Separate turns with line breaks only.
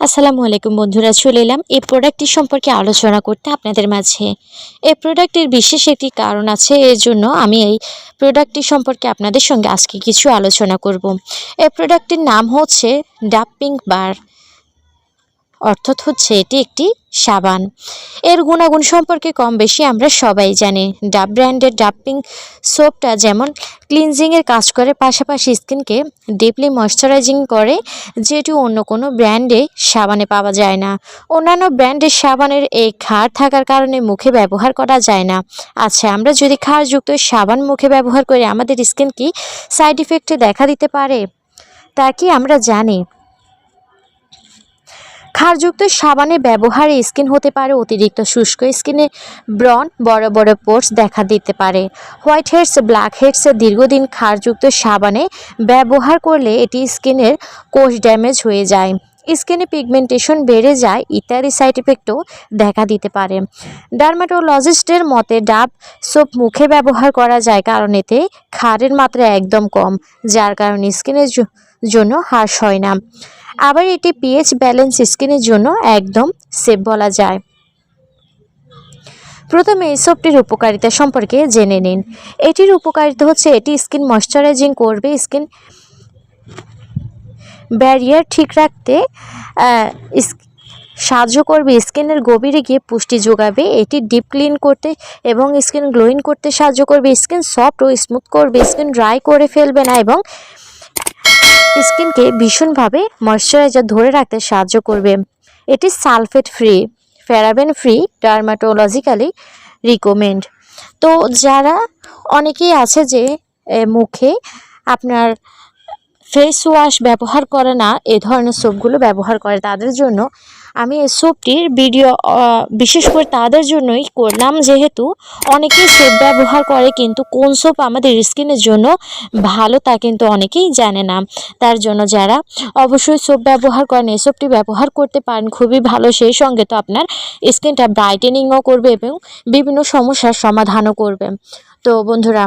আসসালামু আলাইকুম বন্ধুরা, চলে এলাম এই প্রোডাক্টটি সম্পর্কে আলোচনা করতে আপনাদের মাঝে। এই প্রোডাক্টের বিশেষ একটি কারণ আছে, এর জন্য আমি এই প্রোডাক্টটি সম্পর্কে আপনাদের সঙ্গে আজকে কিছু আলোচনা করব। এই প্রোডাক্টটির নাম হচ্ছে ডাপিং বার অর্থাৎ হচ্ছে এটি একটি সাবান। এর গুণাগুণ সম্পর্কে কম বেশি আমরা সবাই জানি। ডাব ব্র্যান্ডের ডাপিং সোপটা যেমন ক্লিনজিংয়ের কাজ করে, পাশাপাশি স্কিনকে ডিপলি ময়শ্চারাইজিং করে যেটি অন্য কোনো ব্র্যান্ডে সাবানে পাওয়া যায় না। অন্যান্য ব্র্যান্ডের সাবানের এই ক্ষার থাকার কারণে মুখে ব্যবহার করা যায় না। আচ্ছা আমরা যদি ক্ষারযুক্ত সাবান মুখে ব্যবহার করি, আমাদের স্কিন কি সাইড ইফেক্টে দেখা দিতে পারে? তা কি আমরা জানি? ক্ষারযুক্ত সাবানের ব্যবহারে স্কিন হতে পারে অতিরিক্ত শুষ্ক স্কিনে ব্রন বড় বড় পোর্টস দেখা দিতে পারে। হোয়াইট হেডস, ব্ল্যাক হেডস দীর্ঘদিন ক্ষারযুক্ত সাবানে ব্যবহার করলে এটি স্কিনের কোষ ড্যামেজ হয়ে যায়। স্কিনে পিগমেন্টেশন বেড়ে যায়, ইত্যাদি সাইড ইফেক্টও দেখা দিতে পারে। ডার্মাটোলজিস্টের মতে, ডাব সোপ মুখে ব্যবহার করা যায় কারণ এতে খারের মাত্রা একদম কম, যার কারণে স্কিনের জন্য হ্রাস হয় না। আবার এটি পিএইচ ব্যালেন্স স্কিনের জন্য একদম সেফ বলা যায়। প্রথমে এই সোপটির উপকারিতা সম্পর্কে জেনে নিন। এটির উপকারিতা হচ্ছে, এটি স্কিন ময়শ্চারাইজিং করবে স্কিন ব্যারিয়ার ঠিক রাখতে সাহায্য করবে। স্কিনের গভীরে গিয়ে পুষ্টি যোগাবে। এটি ডিপ ক্লিন করতে এবং স্কিন গ্লোয়িং করতে সাহায্য করবে। স্কিন সফট ও স্মুথ করবে। স্কিন ড্রাই করে ফেলবে না এবং স্কিনকে ভীষণভাবে ময়শ্চারাইজার ধরে রাখতে সাহায্য করবে। এটি sulphate free paraben free dermatologically recommend তো যারা অনেকেই আছে যে মুখে আপনার ফেস ওয়াশ ব্যবহার করে না, এ ধরনের সোপগুলো ব্যবহার করে তাদের জন্য। আমি এই সোপটির ভিডিও বিশেষ করে তাদের জন্যই করলাম যেহেতু অনেকেই সোপ ব্যবহার করে কিন্তু কোন সোপ আমাদের স্কিনের জন্য ভালো তা কিন্তু অনেকেই জানে না। তার জন্য যারা অবশ্যই সোপ ব্যবহার করেন, এই সোপটি ব্যবহার করতে পারেন, খুবই ভালো। সেই সঙ্গে তো আপনার স্কিনটা ব্রাইটেনিংও করবে এবং বিভিন্ন সমস্যার সমাধানও করবে। তো বন্ধুরা